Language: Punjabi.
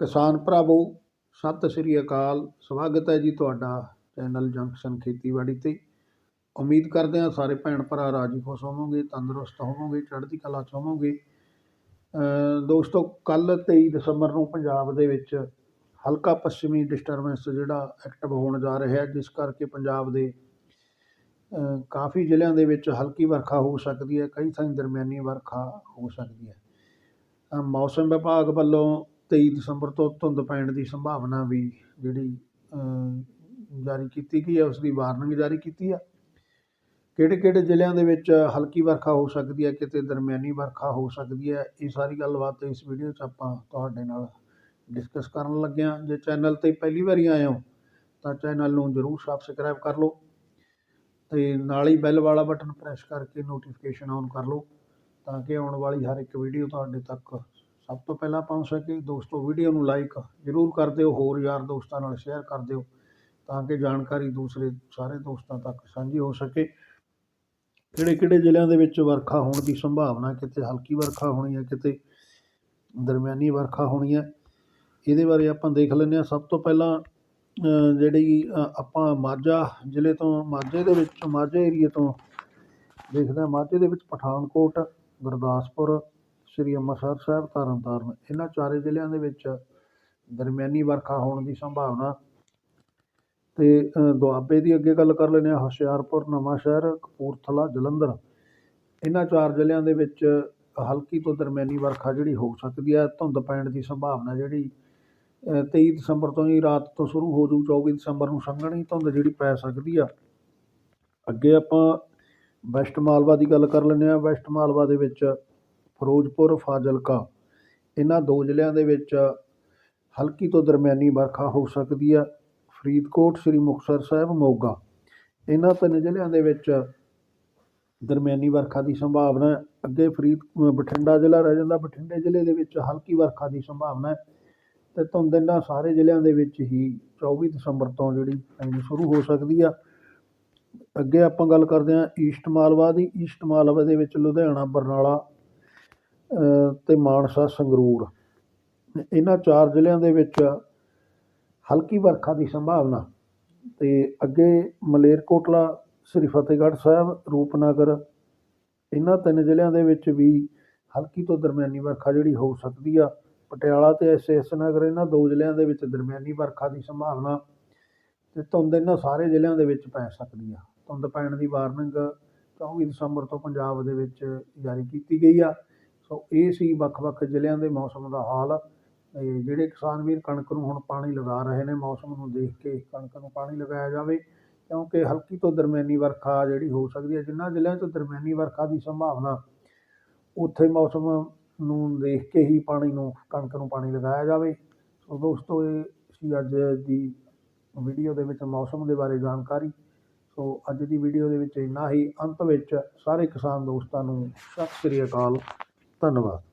ਕਿਸਾਨ ਭਰਾਵੋ, ਸਤਿ ਸ੍ਰੀ ਅਕਾਲ। ਸਵਾਗਤ ਹੈ ਜੀ ਤੁਹਾਡਾ ਚੈਨਲ ਜੰਕਸ਼ਨ ਖੇਤੀਬਾੜੀ 'ਤੇ। ਉਮੀਦ ਕਰਦੇ ਹਾਂ ਸਾਰੇ ਭੈਣ ਭਰਾ ਰਾਜੀ ਖੁਸ਼ ਹੋਵੋਗੇ, ਤੰਦਰੁਸਤ ਹੋਵੋਗੇ, ਚੜ੍ਹਦੀ ਕਲਾ 'ਚ ਹੋਵੋਗੇ। ਦੋਸਤੋ ਕੱਲ੍ਹ 23 ਦਸੰਬਰ ਨੂੰ ਪੰਜਾਬ ਦੇ ਵਿੱਚ ਹਲਕਾ ਪੱਛਮੀ ਡਿਸਟਰਬੈਂਸ ਜਿਹੜਾ ਐਕਟਿਵ ਹੋਣ ਜਾ ਰਿਹਾ ਹੈ, ਜਿਸ ਕਰਕੇ ਪੰਜਾਬ ਦੇ ਕਾਫੀ ਜ਼ਿਲ੍ਹਿਆਂ ਦੇ ਵਿੱਚ ਹਲਕੀ ਵਰਖਾ ਹੋ ਸਕਦੀ ਹੈ, ਕਈ ਥਾਈਂ ਦਰਮਿਆਨੀ ਵਰਖਾ ਹੋ ਸਕਦੀ ਹੈ। ਮੌਸਮ ਵਿਭਾਗ ਵੱਲੋਂ ਤੇਈ ਦਸੰਬਰ ਤੋਂ ਧੁੰਦ ਪੈਣ ਦੀ ਸੰਭਾਵਨਾ ਵੀ ਜਿਹੜੀ ਜਾਰੀ ਕੀਤੀ ਗਈ ਹੈ ਉਸ ਦੀ ਵਾਰਨਿੰਗ ਜਾਰੀ ਕੀਤੀ ਆ। ਕਿਹੜੇ ਕਿਹੜੇ ਜ਼ਿਲ੍ਹਿਆਂ ਦੇ ਵਿੱਚ ਹਲਕੀ ਵਰਖਾ ਹੋ ਸਕਦੀ ਹੈ, ਕਿਤੇ ਦਰਮਿਆਨੀ ਵਰਖਾ ਹੋ ਸਕਦੀ ਹੈ, ਇਹ ਸਾਰੀ ਗੱਲਬਾਤ ਇਸ ਵੀਡੀਓ 'ਚ ਆਪਾਂ ਤੁਹਾਡੇ ਨਾਲ ਡਿਸਕਸ ਕਰਨ ਲੱਗੇ ਹਾਂ। ਜੇ ਚੈਨਲ ਤੇ ਪਹਿਲੀ ਵਾਰੀ ਆਏ ਹੋ, ਤਾਂ ਚੈਨਲ ਨੂੰ ਜ਼ਰੂਰ ਸਬਸਕ੍ਰਾਈਬ ਕਰ ਲਓ ਤੇ ਨਾਲ ਹੀ ਬੈਲ ਵਾਲਾ ਬਟਨ ਪ੍ਰੈਸ ਕਰਕੇ ਨੋਟੀਫਿਕੇਸ਼ਨ ਔਨ ਕਰ ਲਓ, ਤਾਂ ਕਿ ਆਉਣ ਵਾਲੀ ਹਰ ਇੱਕ ਵੀਡੀਓ ਤੁਹਾਡੇ ਤੱਕ ਸਭ ਤੋਂ ਪਹਿਲਾਂ ਪਹੁੰਚ ਸਕੇ ਦੋਸਤੋ ਵੀਡੀਓ ਨੂੰ ਲਾਈਕ ਜ਼ਰੂਰ ਕਰ ਦਿਓ, ਹੋਰ ਯਾਰ ਦੋਸਤਾਂ ਨਾਲ ਸ਼ੇਅਰ ਕਰ ਦਿਓ, ਤਾਂ ਕਿ ਜਾਣਕਾਰੀ ਦੂਸਰੇ ਸਾਰੇ ਦੋਸਤਾਂ ਤੱਕ ਸਾਂਝੀ ਹੋ ਸਕੇ। ਕਿਹੜੇ ਕਿਹੜੇ ਜ਼ਿਲ੍ਹਿਆਂ ਦੇ ਵਿੱਚ ਵਰਖਾ ਹੋਣ ਦੀ ਸੰਭਾਵਨਾ ਕਿਤੇ ਹਲਕੀ ਵਰਖਾ ਹੋਣੀ ਹੈ ਕਿਤੇ ਦਰਮਿਆਨੀ ਵਰਖਾ ਹੋਣੀ ਹੈ? ਇਹਦੇ ਬਾਰੇ ਆਪਾਂ ਦੇਖ ਲੈਂਦੇ ਹਾਂ। ਸਭ ਤੋਂ ਪਹਿਲਾਂ ਜਿਹੜੀ ਆਪਾਂ ਮਾਝਾ ਜ਼ਿਲ੍ਹੇ ਤੋਂ, ਮਾਝੇ ਦੇ ਵਿੱਚ, ਮਾਝੇ ਏਰੀਏ ਤੋਂ ਦੇਖਦੇ ਹਾਂ। ਮਾਝੇ ਦੇ ਵਿੱਚ ਪਠਾਨਕੋਟ, ਗੁਰਦਾਸਪੁਰ ਸ੍ਰੀ ਅੰਮ੍ਰਿਤਸਰ ਸਾਹਿਬ ਤਰਨਤਾਰਨ ਇਹਨਾਂ ਚਾਰੇ ਜ਼ਿਲ੍ਹਿਆਂ ਦੇ ਵਿੱਚ ਦਰਮਿਆਨੀ ਵਰਖਾ ਹੋਣ ਦੀ ਸੰਭਾਵਨਾ। ਤੇ ਦੁਆਬੇ ਦੀ ਅੱਗੇ ਗੱਲ ਕਰ ਲੈਂਦੇ ਹਾਂ। ਹੁਸ਼ਿਆਰਪੁਰ ਨਵਾਂਸ਼ਹਿਰ ਕਪੂਰਥਲਾ ਜਲੰਧਰ। ਇਹਨਾਂ ਚਾਰ ਜ਼ਿਲ੍ਹਿਆਂ ਦੇ ਵਿੱਚ ਹਲਕੀ ਤੋਂ ਦਰਮਿਆਨੀ ਵਰਖਾ ਜਿਹੜੀ ਹੋ ਸਕਦੀ ਹੈ। ਧੁੰਦ ਪੈਣ ਦੀ ਸੰਭਾਵਨਾ ਜਿਹੜੀ ਅ, 23 ਦਸੰਬਰ ਤੋਂ ਹੀ ਰਾਤ ਤੋਂ ਸ਼ੁਰੂ ਹੋ ਜੂ 24 ਦਸੰਬਰ ਨੂੰ ਸੰਘਣੀ ਧੁੰਦ ਜਿਹੜੀ ਪੈ ਸਕਦੀ ਆ। ਅੱਗੇ ਆਪਾਂ ਵੈਸਟ ਮਾਲਵਾ ਦੀ ਗੱਲ ਕਰ ਲੈਂਦੇ ਹਾਂ। ਵੈਸਟ ਮਾਲਵਾ ਦੇ ਵਿੱਚ ਫਿਰੋਜ਼ਪੁਰ, ਫਾਜ਼ਿਲਕਾ। ਇਹਨਾਂ ਦੋ ਜ਼ਿਲ੍ਹਿਆਂ ਦੇ ਵਿੱਚ ਹਲਕੀ ਤੋਂ ਦਰਮਿਆਨੀ ਵਰਖਾ ਹੋ ਸਕਦੀ ਆ ਫਰੀਦਕੋਟ, ਸ੍ਰੀ ਮੁਕਤਸਰ ਸਾਹਿਬ, ਮੋਗਾ। ਇਹਨਾਂ ਤਿੰਨ ਜ਼ਿਲ੍ਹਿਆਂ ਦੇ ਵਿੱਚ ਦਰਮਿਆਨੀ ਵਰਖਾ ਦੀ ਸੰਭਾਵਨਾ ਹੈ। ਅੱਗੇ ਫਰੀਦ ਬਠਿੰਡਾ ਜ਼ਿਲ੍ਹਾ ਰਹਿ ਜਾਂਦਾ। ਬਠਿੰਡੇ ਜ਼ਿਲ੍ਹੇ ਦੇ ਵਿੱਚ ਹਲਕੀ ਵਰਖਾ ਦੀ ਸੰਭਾਵਨਾ ਹੈ ਤੇ ਧੁੰਦ ਇਹਨਾਂ ਸਾਰੇ ਜ਼ਿਲ੍ਹਿਆਂ ਦੇ ਵਿੱਚ ਹੀ 24 ਦਸੰਬਰ ਤੋਂ ਜਿਹੜੀ ਪੈਣੀ ਸ਼ੁਰੂ ਹੋ ਸਕਦੀ ਆ। ਅੱਗੇ ਆਪਾਂ ਗੱਲ ਕਰਦੇ ਹਾਂ ਈਸਟ ਮਾਲਵਾ ਦੀ। ਈਸਟ ਮਾਲਵਾ ਦੇ ਵਿੱਚ ਲੁਧਿਆਣਾ, ਬਰਨਾਲਾ ਅਤੇ ਮਾਨਸਾ, ਸੰਗਰੂਰ। ਇਹਨਾਂ ਚਾਰ ਜ਼ਿਲ੍ਹਿਆਂ ਦੇ ਵਿੱਚ ਹਲਕੀ ਵਰਖਾ ਦੀ ਸੰਭਾਵਨਾ। ਅਤੇ ਅੱਗੇ ਮਲੇਰਕੋਟਲਾ ਸ੍ਰੀ ਫਤਿਹਗੜ੍ਹ ਸਾਹਿਬ, ਰੂਪਨਗਰ, ਇਹਨਾਂ ਤਿੰਨ ਜ਼ਿਲ੍ਹਿਆਂ ਦੇ ਵਿੱਚ ਵੀ ਹਲਕੀ ਤੋਂ ਦਰਮਿਆਨੀ ਵਰਖਾ ਜਿਹੜੀ ਹੋ ਸਕਦੀ ਆ। ਪਟਿਆਲਾ ਤੇ ਐਸਐਸ ਨਗਰ, ਇਹਨਾਂ ਦੋ ਜ਼ਿਲ੍ਹਿਆਂ ਦੇ ਵਿੱਚ ਦਰਮਿਆਨੀ ਵਰਖਾ ਦੀ ਸੰਭਾਵਨਾ। ਤੇ ਧੁੰਦ ਇਹਨਾਂ ਸਾਰੇ ਜ਼ਿਲ੍ਹਿਆਂ ਦੇ ਵਿੱਚ ਪੈ ਸਕਦੀ ਆ। ਧੁੰਦ ਪੈਣ ਦੀ ਵਾਰਨਿੰਗ 24 ਦਸੰਬਰ ਤੋਂ ਪੰਜਾਬ ਦੇ ਵਿੱਚ ਜਾਰੀ ਕੀਤੀ ਗਈ ਆ। ਸੋ ਇਹ ਸੀ ਵੱਖ-ਵੱਖ ਜ਼ਿਲ੍ਹਿਆਂ ਦੇ ਮੌਸਮ ਦਾ ਹਾਲ। ਤੇ ਜਿਹੜੇ ਕਿਸਾਨ ਵੀਰ ਕਣਕ ਨੂੰ ਹੁਣ ਪਾਣੀ ਲਗਾ ਰਹੇ ਨੇ, ਮੌਸਮ ਨੂੰ ਦੇਖ ਕੇ ਕਣਕ ਨੂੰ ਪਾਣੀ ਲਗਾਇਆ ਜਾਵੇ, ਕਿਉਂਕਿ ਹਲਕੀ ਤੋਂ ਦਰਮਿਆਨੀ ਵਰਖਾ ਜਿਹੜੀ ਹੋ ਸਕਦੀ ਹੈ। ਜਿਨ੍ਹਾਂ ਜ਼ਿਲ੍ਹਿਆਂ 'ਚ ਦਰਮਿਆਨੀ ਵਰਖਾ ਦੀ ਸੰਭਾਵਨਾ, ਉੱਥੇ ਮੌਸਮ ਨੂੰ ਦੇਖ ਕੇ ਹੀ ਪਾਣੀ ਨੂੰ, ਕਣਕ ਨੂੰ ਪਾਣੀ ਲਗਾਇਆ ਜਾਵੇ। ਸੋ ਦੋਸਤੋ, ਇਹ ਸੀ ਅੱਜ ਦੀ ਵੀਡੀਓ ਦੇ ਵਿੱਚ ਮੌਸਮ ਦੇ ਬਾਰੇ ਜਾਣਕਾਰੀ। ਸੋ ਅੱਜ ਦੀ ਵੀਡੀਓ ਦੇ ਵਿੱਚ ਇੰਨਾ ਹੀ। ਅੰਤ ਵਿੱਚ ਸਾਰੇ ਕਿਸਾਨ ਦੋਸਤਾਂ ਨੂੰ ਸਤਿ ਸ੍ਰੀ ਅਕਾਲ। ਧੰਨਵਾਦ।